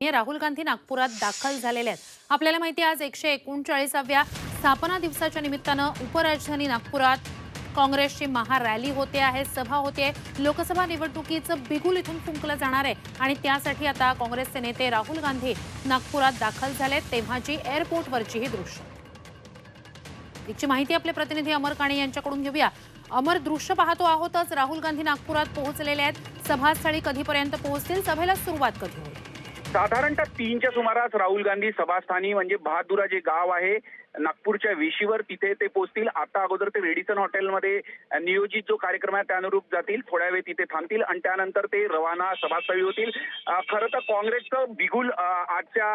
हे राहुल गांधी नागपुरात दाखल झालेले आहेत. आपल्याला माहिती आहे आज एकशे एकोणचाळीसाव्या स्थापना दिवसाच्या निमित्तानं उपराजधानी नागपुरात काँग्रेसची महारॅली होते आहे सभा होते लोकसभा निवडणुकीचं बिगुल इथून फुंकलं जाणार आहे आणि त्यासाठी आता काँग्रेसचे नेते राहुल गांधी नागपुरात दाखल झालेत तेव्हाची एअरपोर्टवरची ही दृश्य. याची माहिती आपले प्रतिनिधी अमर काणे यांच्याकडून घेऊया. अमर दृश्य पाहतो आहोतच राहुल गांधी नागपुरात पोहोचलेले आहेत. सभास्थळी कधीपर्यंत पोहोचतील? सभेला सुरुवात कधी होईल? साधारणतः तीनच्या सुमारास राहुल गांधी सभास्थानी म्हणजे बहादुरा जे गाव आहे. नागपूरच्या वेशीवर तिथे ते पोहोचतील आता अगोदर ते रेडिसन हॉटेलमध्ये नियोजित जो कार्यक्रम आहे त्यानुरूप जातील थोड्या वेळ तिथे थांबतील आणि त्यानंतर ते रवाना सभास्थळी होतील. खरं तर काँग्रेसचं बिगुल आजच्या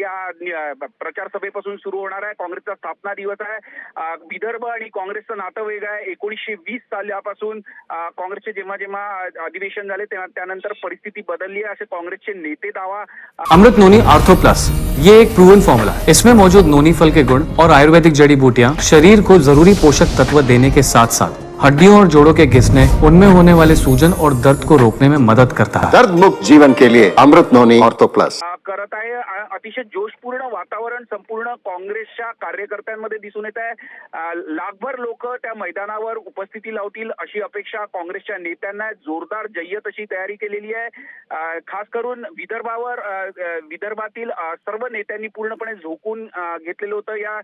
या प्रचारसभेपासून प्रचार सभेपासून सुरू होणार आहे. काँग्रेसचा स्थापना दिवस आहे. विदर्भ आणि काँग्रेसचं नातं वेगळं आहे. एकोणीसशे वीस सालापासून काँग्रेसचे जेव्हा जेव्हा अधिवेशन झाले तेव्हा त्यानंतर परिस्थिती बदलली आहे. असे काँग्रेसचे नेते दावा अमृत नोनी आर्थो प्लस. ये एक प्रूवन फॉर्मूला इसमें मौजूद नोनी फल के गुण और आयुर्वेदिक जड़ी बूटियाँ शरीर को ज़रूरी पोषक तत्व देने के साथ साथ हड्डियों और जोड़ों के घिसने, उनमें होने वाले सूजन और दर्द को रोकने में मदद करता है। दर्द मुक्त जीवन के लिए अमृत नोनी और तो प्लस। करत आहे. अतिशय जोशपूर्ण वातावरण संपूर्ण काँग्रेसच्या कार्यकर्त्यांमध्ये दिसून येत आहे. लाखभर लोक त्या मैदानावर उपस्थिती लावतील अशी अपेक्षा काँग्रेसच्या नेत्यांना जोरदार जय्यत अशी तयारी केलेली आहे. खास करून विदर्भावर विदर्भातील सर्व नेत्यांनी पूर्णपणे झोकून घेतलेलं होतं या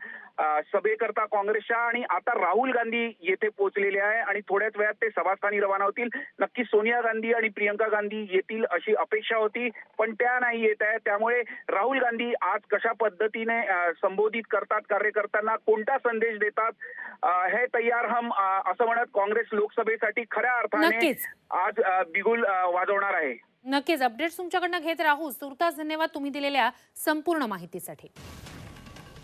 सभेकरता काँग्रेसच्या. आणि आता राहुल गांधी येथे पोहोचलेले आहे आणि थोड्याच वेळात ते सभास्थानी रवाना होतील. नक्की सोनिया गांधी आणि प्रियंका गांधी येतील अशी अपेक्षा होती पण त्या नाही येत आहेत त्यामुळे राहुल गांधी आज कशा पद्धतीने संबोधित करतात कार्यकर्त्यांना कोणता संदेश देतात हे तयार हम असं म्हणत काँग्रेस लोकसभेसाठी खऱ्या अर्थाने. आज बिगुल वाजवणार आहे. नक्कीच. अपडेट्स तुमच्याकडनं घेत राहू. तुर्तास धन्यवाद तुम्ही दिलेल्या संपूर्ण माहितीसाठी.